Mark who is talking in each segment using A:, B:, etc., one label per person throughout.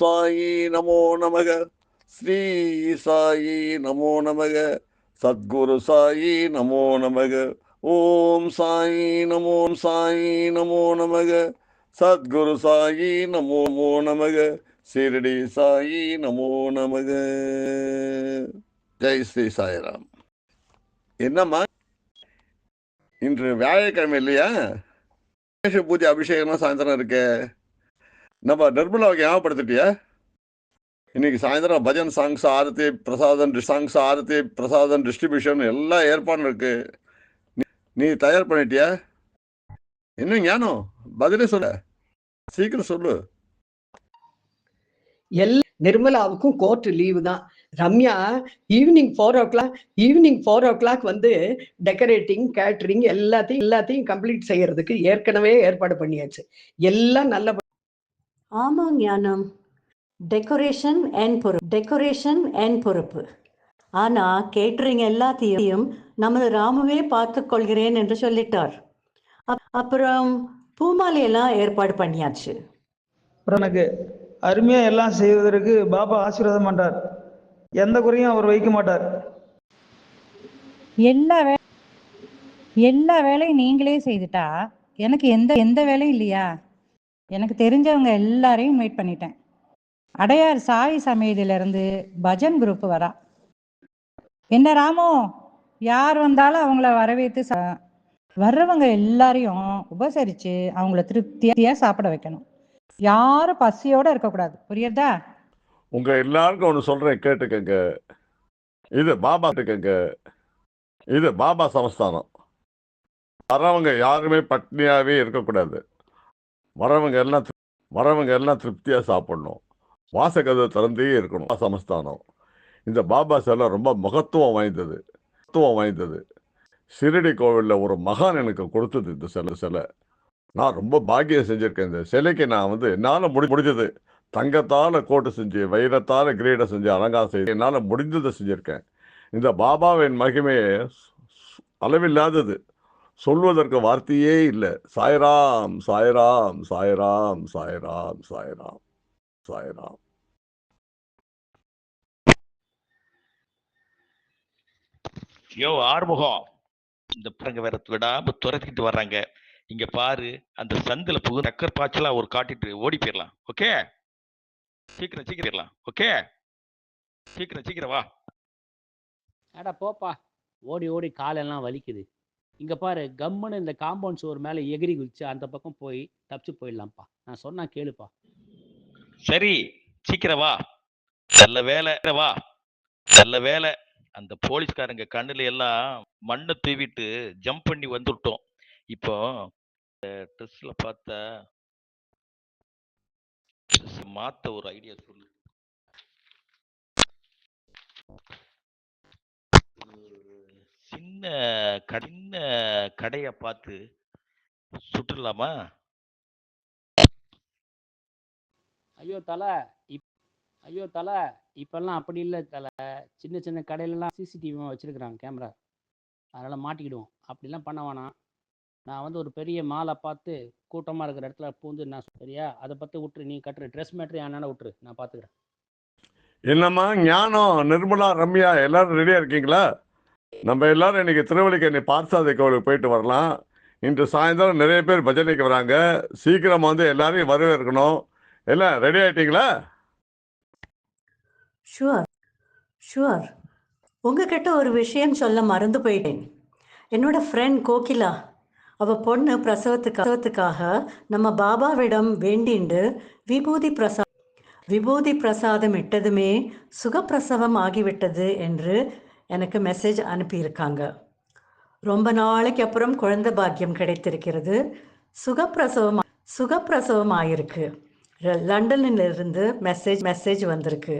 A: சாயி நமோ நமக. ஸ்ரீ சாயி நமோ நமக. சத்குரு சாயி நமோ நமக. ஓம் சாயி நமோ சாயி நமோ நமக. சத்குரு சாயி நமோ நமோ நமக. சிரடி சாயி நமோ நமக. ஜெய் ஸ்ரீ சாய்ராம். என்னம்மா? இன்று வியாழக்கிழமை இல்லையா? கணேச பூஜை அபிஷேகம்லாம் சாயந்தரம் இருக்கே. நம்ம நிர்மலாவுக்கு ஞாபகப்படுத்திட்டியா? இன்னைக்கு சாயந்தரம் பஜன் சாங்ஸ் ஆரத்தி பிரசாதம் சாங்ஸ் ஆரத்தி பிரசாதம் டிஸ்ட்ரிபியூஷன் எல்லா ஏற்பாடும் இருக்கு. நீ- தயார் பண்ணிட்டியா? என்ன ஞானம்? பதிலே சொல்ல. சீக்கிரம் சொல்லு.
B: எல்லா நிர்மலாவுக்கும் கோர்ட் லீவு தான். Ramya evening four o'clock evening four o'clock வந்து டெக்கரேட்டிங் கேட்டரிங் எல்லாத்தையும் எல்லாத்தையும் கம்ப்ளீட் செய்யறதுக்கு ஏற்கனவே ஏற்பாடு பண்ணியாச்சு. எல்லாம் நல்ல
C: ஆமாம் ஞானம். டெக்கரேஷன் அண்ட் பொறுப்பு. டெக்கரேஷன் அண்ட் பொறுப்பு. ஆனால் கேட்டரிங் எல்லாத்தையும் நமது ராமுவே பார்த்து கொள்கிறேன் என்று சொல்லிட்டார். அப்- அப்புறம் பூமாலையெல்லாம் ஏற்பாடு பண்ணியாச்சு.
D: அப்புறம் எனக்கு அருமையாக எல்லாம் செய்வதற்கு பாபா ஆசீர்வாதம் பண்றார். எந்த குறையும் அவர் வைக்க மாட்டார்.
E: எல்லா வே எல்லா வேலையும் நீங்களே செய்துட்டா? எனக்கு எந்த எந்த வேலையும் இல்லையா? எனக்கு தெரிஞ்சவங்க எல்லாரையும் இன்வைட் பண்ணிட்டேன். அடையார் சாய் சமயத்திலிருந்து பஜன் குரூப் வரா. என்ன ராமு யார் வந்தாலும் அவங்கள வரவேற்று ச- வர்றவங்க எல்லாரையும் உபசரிச்சு அவங்கள திருப்தியா சாப்பிட வைக்கணும். யாரும் பசியோட இருக்கக்கூடாது புரியுறதா
A: உங்க எல்லாருக்கும் ஒன்று சொல்றேன் கேட்டுக்கங்க. இது பாபா கேட்டுக்கங்க. இது பாபா சமஸ்தானம். வரவங்க யாருமே பட்னியாவே இருக்கக்கூடாது வரவங்க எல்லாம் வரவங்க எல்லாம் திருப்தியாக சாப்பிடணும். வாசகதை திறந்தே இருக்கணும். சமஸ்தானம். இந்த பாபா சிலை ரொம்ப மகத்துவம் வாய்ந்தது. மகத்துவம் வாய்ந்தது. ஷிரடி கோவிலில் ஒரு மகான் எனக்கு கொடுத்தது இந்த சிலை சிலை நான் ரொம்ப பாக்கியம் செஞ்சுருக்கேன். இந்த சிலைக்கு நான் வந்து என்னால் முடி முடிஞ்சது. தங்கத்தால் கோட்டு செஞ்சு வைரத்தால் கிரீடை செஞ்சு அலங்காரம் செய்து என்னால் முடிஞ்சதை செஞ்சுருக்கேன். இந்த பாபாவின் மகிமையே சு- அளவில்லாதது. சொல்வதற்கு வார்த்தையே இல்லை. சாய்ராம் சாய்ராம் சாய்ராம் சாய்ராம் சாய்ராம் சாய்ராம்.
F: யோ ஆறுமுகம். இந்த பிறங்க வேற விடாம துரத்திட்டு வர்றாங்க. இங்க பாரு அந்த சந்தில புகு டக்கர் பாய்ச்சலா ஒரு காட்டிட்டு ஓடி போயிடலாம் ஓகே? சீக்கிரம் சீக்கிரம் ஓகே? சீக்கிரம் சீக்கிரம் வா.
G: அட போப்பா. ஓடி ஓடி காலெல்லாம் வலிக்குது. இங்கே பாரு கம்முன்னு இந்த காம்பவுண்ட் சுவர் மேலே எகிரி குதிச்சு அந்த பக்கம் போய் தப்பிச்சு போயிடலாம்ப்பா. நான் சொன்னா கேளுப்பா.
F: சரி சீக்கிரம் வா. நல்ல வேலை. வா. நல்ல வேலை. அந்த போலீஸ்காரங்க கண்ணுல எல்லாம் மண்ணை தூவிட்டு ஜம்ப் பண்ணி வந்துட்டோம். இப்போ ட்ரெஸ்ல பார்த்தா மாற்ற மாத்த ஒரு ஐடியா சொல்லு. சின்ன சின்ன கடைய பார்த்து சுட்டுடலாமா?
G: ஐயோ தலை இப் ஐயோ தலை இப்பெல்லாம் அப்படி இல்லை தலை. சின்ன சின்ன கடையிலலாம் சிசிடிவி வச்சிருக்கிறாங்க கேமரா. அதனால் மாட்டிக்கிடுவோம். அப்படிலாம் பண்ண வேணாம். நான் வந்து ஒரு பெரிய மாலை பார்த்து கூட்டமாக இருக்கிற இடத்துல பூந்து நான் சரியா? அதை பற்றி விட்டுரு நீ கட்டுற. ட்ரெஸ் மேட்ரு என்னென்ன விட்டுரு நான் பார்த்துக்கிறேன்.
A: என்னம்மா ஞானம் நிர்மலா ரம்யா எல்லாரும் ரெடியா இருக்கீங்களா? நம்ம எல்லாரும் இன்னைக்கு திருவள்ளிக்கண்ணி பார்த்தாதை கோவிலுக்கு போயிட்டு வரலாம். இன்று சாயந்தரம் நிறைய பேர் பஜனைக்கு வராங்க. சீக்கிரம் வந்து எல்லாரையும் வரவேற்கணும். எல்லாம் ரெடி ஆயிட்டீங்களா?
C: ஷுவர் ஷுவர் உங்ககிட்ட ஒரு விஷயம் சொல்ல மறந்து போயிட்டேன். என்னோட ஃப்ரெண்ட் கோகிலா அவ பொண்ணு பிரசவத்துக்காக நம்ம பாபாவிடம் வேண்டிண்டு விபூதி பிரசா விபூதி பிரசாதம் இட்டதுமே சுகப்பிரசவம் ஆகிவிட்டது என்று எனக்கு மெசேஜ் அனுப்பியிருக்காங்க. ரொம்ப நாளைக்கு அப்புறம் குழந்தை பாக்கியம் கிடைத்திருக்கிறது. சுகப்பிரசவம் சுகப்பிரசவம் ஆயிருக்கு லண்டனிலிருந்து லண்டன்ல இருந்து மெசேஜ் மெசேஜ் வந்திருக்கு.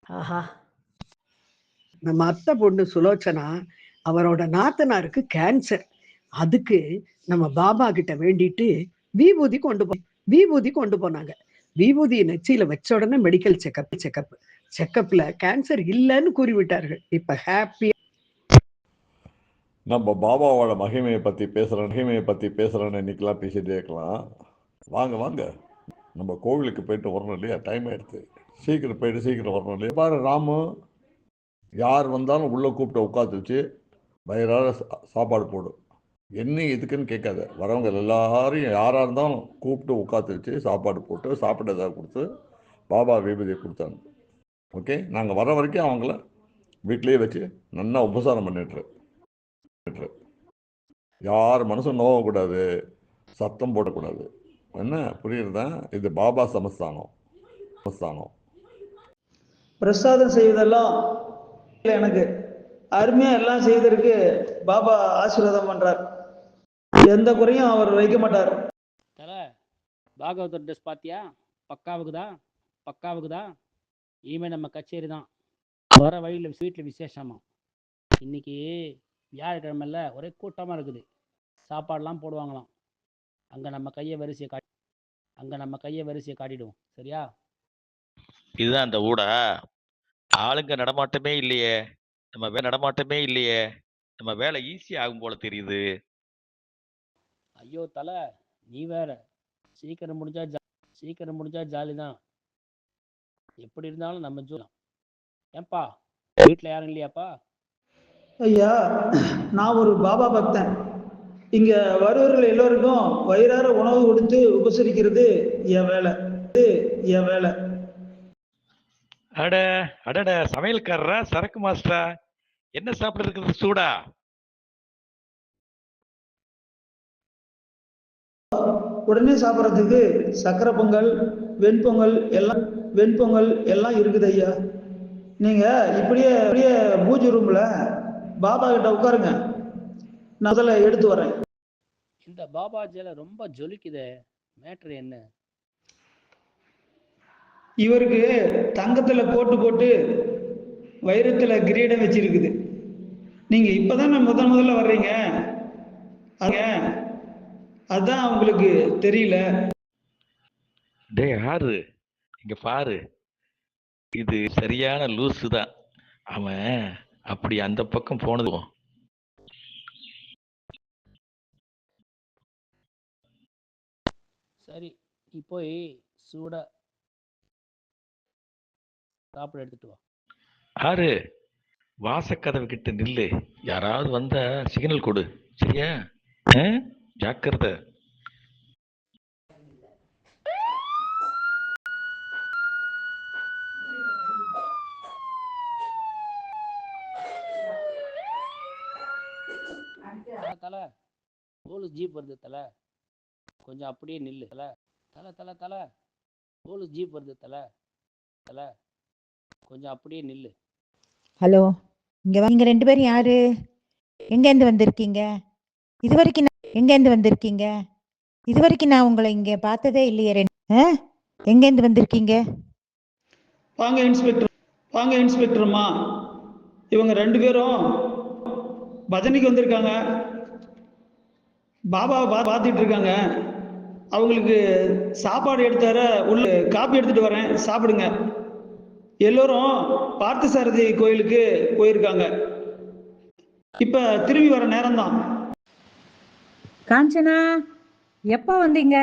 C: ஆஹா.
B: நம்ம அத்தை பொண்ணு சுலோச்சனா அவரோட நாத்தனாருக்கு கேன்சர் அதுக்கு நம்ம பாபா கிட்ட வேண்டிட்டு விபூதி கொண்டு போ விபூதி கொண்டு போனாங்க. விபூதி நெச்சியில வச்ச உடனே மெடிக்கல் செக்கப் செக்கப் செக்கப்ல கேன்சர் இல்லைன்னு கூறிவிட்டார்கள். இப்ப ஹாப்பி
A: நம்ம பாபாவோட மகிமையை பத்தி பேசுறோம் மகிமையை பத்தி பேசுறேன்னு இன்னைக்கெல்லாம் பேசிட்டே இருக்கலாம். வாங்க வாங்க. நம்ம கோவிலுக்கு போயிட்டு வரணும் இல்லையா? டைம் ஆயிடுது சீக்கிரம் போயிட்டு சீக்கிரம் வரணும் இல்லையா? பாரு ராமு யார் வந்தாலும் உள்ளே கூப்பிட்டு உட்காந்து வச்சு வயிறார சா- சாப்பாடு போடும் என்ன எதுக்குன்னு கேட்காத. வரவங்க எல்லாரையும் யாராக இருந்தாலும் கூப்பிட்டு உட்காந்து வச்சு சாப்பாடு போட்டு சாப்பிட்டதாக கொடுத்து பாபா விபதியை கொடுத்தாங்க. ஓகே நாங்கள் வர வரைக்கும் அவங்கள வீட்டிலேயே வச்சு நல்லா உபசாரம் பண்ணிட்டுரு பண்ணிட்டுரு. யார் மனசும் நோவக்கூடாது சத்தம் போடக்கூடாது. என்ன? புரியுறதா இது பாபா சமஸ்தானம். சமஸ்தானம்.
D: பிரசாதம் செய்வதெல்லாம் எனக்கு. அருமையா எல்லாம் செய்வதற்கு பாபா ஆசீர்வாதம் பண்றார். எந்த குறையும் அவர் வைக்க மாட்டார்.
G: தலை பாகவதர் ட்ரெஸ் பார்த்தியா பக்காவுக்குதா? பக்காவுக்குதா? இனிமேல் நம்ம கச்சேரி தான். வர வழியில் வீட்டில் விசேஷமா. இன்னைக்கு வியாழக்கிழமைல ஒரே கூட்டமாக இருக்குது. சாப்பாடெலாம் போடுவாங்களாம். அங்கே நம்ம கையை வரிசையை காட்டி அங்கே நம்ம கையை வரிசையை காட்டிடுவோம். சரியா?
F: இதுதான் அந்த ஊடா. ஆளுங்க நடமாட்டமே இல்லையே. நம்ம வே நடமாட்டமே இல்லையே. நம்ம வேலை ஈஸி ஆகும் போல தெரியுது.
G: ஐயோ தலை நீ வேற. சீக்கிரம் முடிஞ்சா ஜா சீக்கிரம் முடிஞ்சா ஜாலி தான் எப்படி இருந்தாலும் நம்ம ஜூலாம் ஏன்பா வீட்டில் யாரும் இல்லையாப்பா?
D: ஐயா நான் ஒரு பாபா பக்தன். இங்க வருவர்கள் எல்லோருக்கும் வயிறார உணவு கொடுத்து உபசரிக்கிறது என் வேலை. இது என் வேலை.
F: அட அடட சமையல்காரரா சரக்கு மாஸ்டரா? என்ன சாப்பிட இருக்குது சூடா?
D: உடனே சாப்பிட்றதுக்கு சக்கரை பொங்கல் வெண்பொங்கல் எல்லாம் வெண்பொங்கல் எல்லாம் இருக்குது ஐயா. நீங்க இப்படியே இப்படியே பூஜை ரூம்ல பாபா கிட்ட உட்காருங்க. நான் முதல்ல எடுத்து வரேன்
G: இந்த பாபா ஜெல ரொம்ப ஜொலிக்குதே. மேட்ரு என்ன?
D: இவருக்கு தங்கத்துல போட்டு போட்டு வைரத்துல கிரீடம் வச்சிருக்குது. நீங்க இப்பதானே முதல் முதல்ல வர்றீங்க? அதுங்க அதான் உங்களுக்கு தெரியல.
F: டேய் ஆறு இங்க பாரு. இது சரியான லூசு தான். அவன் அப்படி அந்த பக்கம் போனதும்
G: சரி நீ போய் சூடா சாப்பிட எடுத்துட்டு வா.
F: ஆறு வாசக்கதவு கிட்ட நில்லு. யாராவது வந்தா சிக்னல் கொடு. சரியா? ஜாக்கிரதை.
G: தல, போலீஸ் ஜீப் வருது தல. கொஞ்சம் அப்படியே நில்லு. தல தல தல தல. போலீஸ் ஜீப் வருது தல தல. கொஞ்சம் அப்படியே நில்லு.
H: ஹலோ இங்க வா நீங்க ரெண்டு பேரும் யாரு? எங்கேருந்து வந்திருக்கீங்க? இது வரைக்கும் நான்- எங்கேருந்து வந்திருக்கீங்க? இது வரைக்கும் நான் உங்களை இங்க பார்த்ததே இல்லையே ரெண்டு ஆ? எங்கேருந்து வந்திருக்கீங்க?
D: வாங்க இன்ஸ்பெக்டர் வாங்க இன்ஸ்பெக்டர்மா இவங்க ரெண்டு பேரும் பஜனைக்கு வந்திருக்காங்க. பாபாவை பா பார்த்துட்டு இருக்காங்க அவங்களுக்கு சாப்பாடு எடுத்து உள்ள காப்பி எடுத்துட்டு வரேன் சாப்பிடுங்க. எல்லோரும் பார்த்தசாரதி கோயிலுக்கு போயிருக்காங்க. இப்ப திரும்பி வர நேரம்தான்.
E: காஞ்சனா எப்போ வந்தீங்க?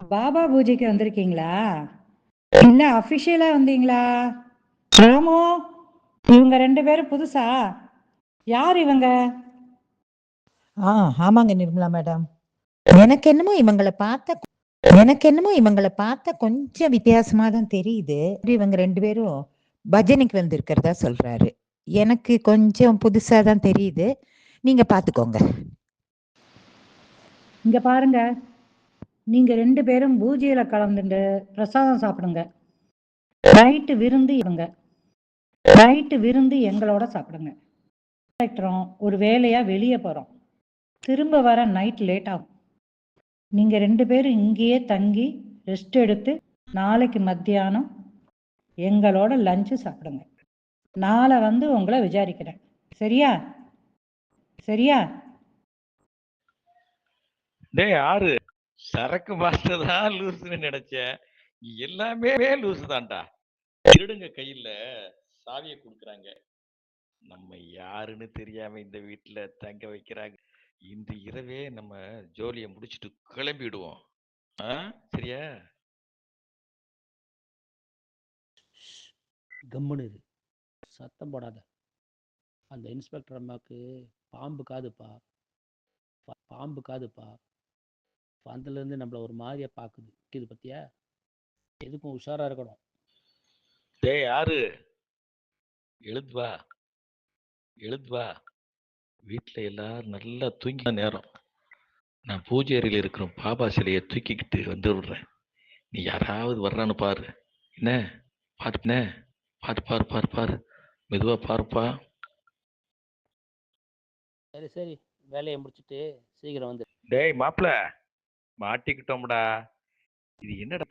E: பாபா பூஜைக்கு வந்திருக்கீங்களா? இல்ல அபிஷியலா வந்தீங்களா? ராமு இவங்க ரெண்டு பேரும் புதுசா? யார் இவங்க?
H: ஆ ஆமாங்க நிர்மலா மேடம். எனக்கு என்னமோ இவங்களை பார்த்த எனக்கு என்னமோ இவங்களை பார்த்தா கொஞ்சம் வித்தியாசமா தான் தெரியுது. இவங்க ரெண்டு பேரும் பஜனைக்கு வந்திருக்கிறதா சொல்றாரு. எனக்கு கொஞ்சம் புதுசா தான் தெரியுது. நீங்க பாத்துக்கோங்க
E: இங்க பாருங்க. நீங்க ரெண்டு பேரும் பூஜையில கலந்துட்டு பிரசாதம் சாப்பிடுங்க. நைட்டு விருந்து இவங்க நைட்டு விருந்து எங்களோட சாப்பிடுங்க. ஒரு வேலையா வெளியே போறோம். திரும்ப வர நைட் லேட் ஆகும். நீங்க ரெண்டு பேரும் இங்கேயே தங்கி ரெஸ்ட் எடுத்து நாளைக்கு மத்தியானம் எங்களோட லஞ்சு சாப்பிடுங்க. நாளை வந்து உங்களை விசாரிக்கிறேன். சரியா? சரியா?
F: டேய் யாரு சரக்கு மாஸ்டர் தான் லூசுன்னு நினைச்சேன் எல்லாமே லூசு தான்டா. திருடுங்க கையில. சாவியை கொடுக்குறாங்க. நம்ம யாருன்னு தெரியாம இந்த வீட்டுல தங்க வைக்கிறாங்க. இந்த இரவே நம்ம ஜோலியை முடிச்சுட்டு கிளம்பிடுவோம். ஆ? சரியா?
G: கம்முன்னு இரு. சத்தம் போடாத. அந்த இன்ஸ்பெக்டர் அம்மாவுக்கு பாம்பு காதுப்பா. பாம்பு காதுப்பா. பந்துலேருந்து நம்மளை ஒரு மாதிரியா பார்க்குது இது பத்தியா? எதுக்கும் உஷாரா இருக்கணும்.
F: டேய் யாரு எழுதுவா எழுதுவா வீட்டில் எல்லாரும் நல்லா தூங்கி நேரம். நான் பூஜை அறையில் இருக்கிற பாபா சிலையை தூக்கிக்கிட்டு வந்து விடுறேன். நீ யாராவது வர்றான்னு பாரு. என்ன? பார்த்துனே பாரு பாரு பாரு பாரு. மெதுவா பாருப்பா.
G: சரி சரி. வேலையை முடிச்சிட்டு சீக்கிரம் வந்து
F: டேய் மாப்பிள. மாட்டிக்கிட்டோம்டா. இது என்னடா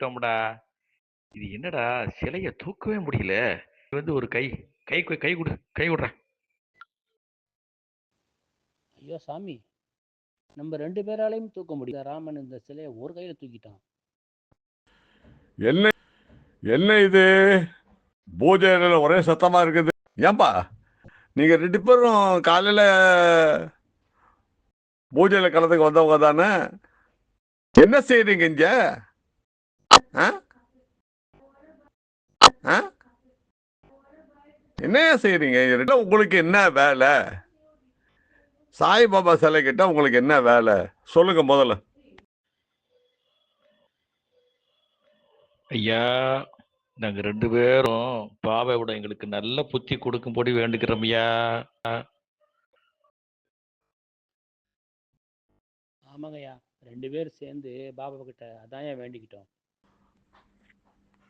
F: இது என்னடா? சிலைய தூக்கவே முடியல. இது வந்து ஒரு கை. கை கொ- கை கொடு. கை விடுற.
G: ஐயோ சாமி. நம்ம ரெண்டு பேராலையும் தூக்க முடியல. ராமன் இந்த சிலையை ஒரு கையில தூக்கிட்டான்.
A: என்ன என்ன இது? பூஜை ஒரே சத்தமா இருக்குது. ஏன்பா? நீங்க ரெண்டு பேரும் காலையில பூஜையில கலந்துக்கு வந்தவங்க தானே? என்ன செய்றீங்க இங்க? ஆ? ஆ? செய்றீங்க? உங்களுக்கு என்ன வேலை? சாய்பாபா சிலை கிட்ட உங்களுக்கு என்ன வேலை? சொல்லுங்க முதல்ல.
F: ஐயா நாங்க ரெண்டு பேரும் பாபாவோட எங்களுக்கு நல்ல புத்தி கொடுக்கும்படி வேண்டுகிறோம் ஐயா.
G: ஆமாங்கய்யா ரெண்டு பேர் சேர்ந்து பாபா கிட்ட அதான் வேண்டிக்கிட்டோம்.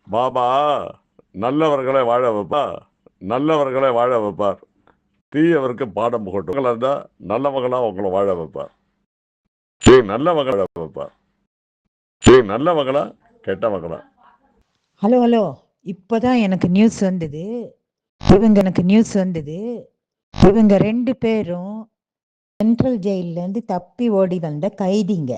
A: பாபா நல்லவர்களை வாழ வைப்பா நல்லவர்களை வாழ வைப்பார். தீயவருக்கு பாடம் புகட்டுங்களா இருந்தால் நல்லவங்களாக உங்களை வாழ வைப்பார். நீ நல்லவங்கள வைப்பார். நீ நல்லவங்களா கெட்டவங்களா?
H: ஹலோ ஹலோ இப்போதான் எனக்கு நியூஸ் வந்தது. இவங்க எனக்கு நியூஸ் வந்தது. இவங்க ரெண்டு பேரும் சென்ட்ரல் ஜெயிலேருந்து தப்பி ஓடி வந்த கைதிங்க.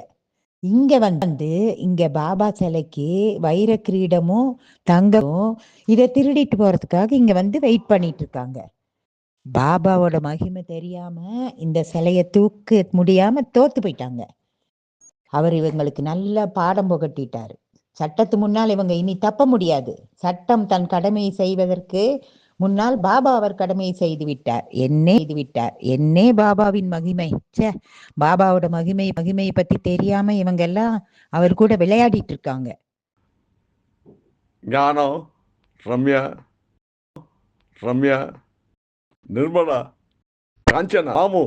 H: இங்கே வந்து இங்கே பாபா சிலைக்கு வைர கிரீடமும் தங்கமும் இதை திருடிட்டு போகிறதுக்காக இங்கே வந்து வெயிட் பண்ணிட்டு இருக்காங்க. பாபாவோட மகிமை தெரியாம இந்த சிலைய தூக்க முடியாம தோத்து போயிட்டாங்க. அவர் இவங்களுக்கு நல்ல பாடம் புகட்டிட்டாரு. சட்டத்து முன்னால் இவங்க இனி தப்ப முடியாது. சட்டம் தன் கடமையை செய்வதற்கு முன்னால் பாபா அவர் கடமையை செய்து விட்டார். என்னே செய்து விட்டார். என்னே பாபாவின் மகிமை. ச்சே பாபாவோட மகிமை மகிமையை பத்தி தெரியாம இவங்க எல்லாம் அவர் கூட விளையாடிட்டு இருக்காங்க.
A: ஞானம் ரம்யா ரம்யா நிர்மலா காஞ்சனா ராமு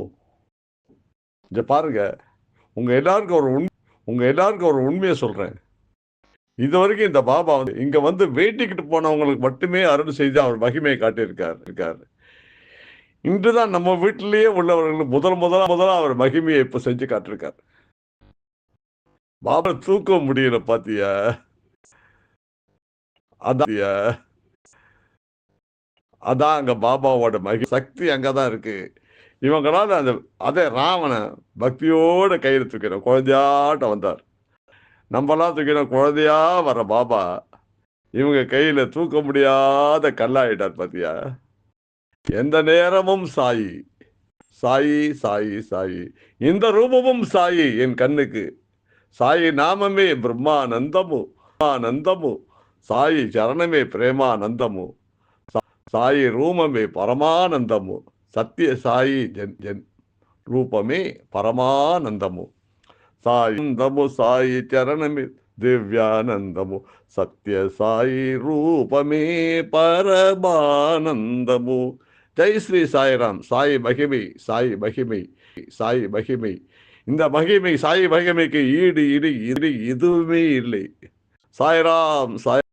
A: இதை பாருங்க உங்கள் எல்லாருக்கும் ஒரு உண் உங்கள் எல்லாருக்கும் ஒரு உண்மையை சொல்கிறேன் இது வரைக்கும் இந்த பாபா வந்து இங்கே வந்து வேட்டிக்கிட்டு போனவங்களுக்கு மட்டுமே அருள் செய்து அவர் மகிமையை காட்டியிருக்கார் இருக்காரு. இன்றுதான் நம்ம வீட்டிலேயே உள்ளவர்கள் முதல் முதலா முதலா அவர் மகிமையை இப்போ செஞ்சு காட்டிருக்கார் பாபா தூக்க முடியல பாத்தியா? அதான் அதான் அங்கே பாபாவோட மகி சக்தி அங்கே தான் இருக்குது இவங்களால அந்த அதே ராவணன் பக்தியோடு கையில் தூக்கிற குழந்தையாட்ட வந்தார். நம்மலாம் தூக்கின குழந்தையாக வர பாபா இவங்க கையில் தூக்க முடியாத கல்லாயிட்டார் பார்த்தியா எந்த நேரமும் சாயி சாயி சாயி சாயி. இந்த ரூபமும் சாயி என் கண்ணுக்கு. சாயி நாமமே பிரம்மானந்தமு ஆனந்தமு சாயி சரணமே பிரேமானந்தமு. సాయి రూపమే పరమానందము సత్య సాయి జన్ జన్ రూపమే పరమానందము సాయందము సాయి చరణమే దివ్యానందము సత్య సాయి రూపమే పరమానందము ஜெய் ஸ்ரீ சாய்ராம் சாய் மகிமை சாய் மகிமை சாய் மகிமை இந்த மகிமை சாய் மகிமைக்கு ஈடு ஈடு ஈடு எதுவுமே இல்லை சாய்ராம் சாய்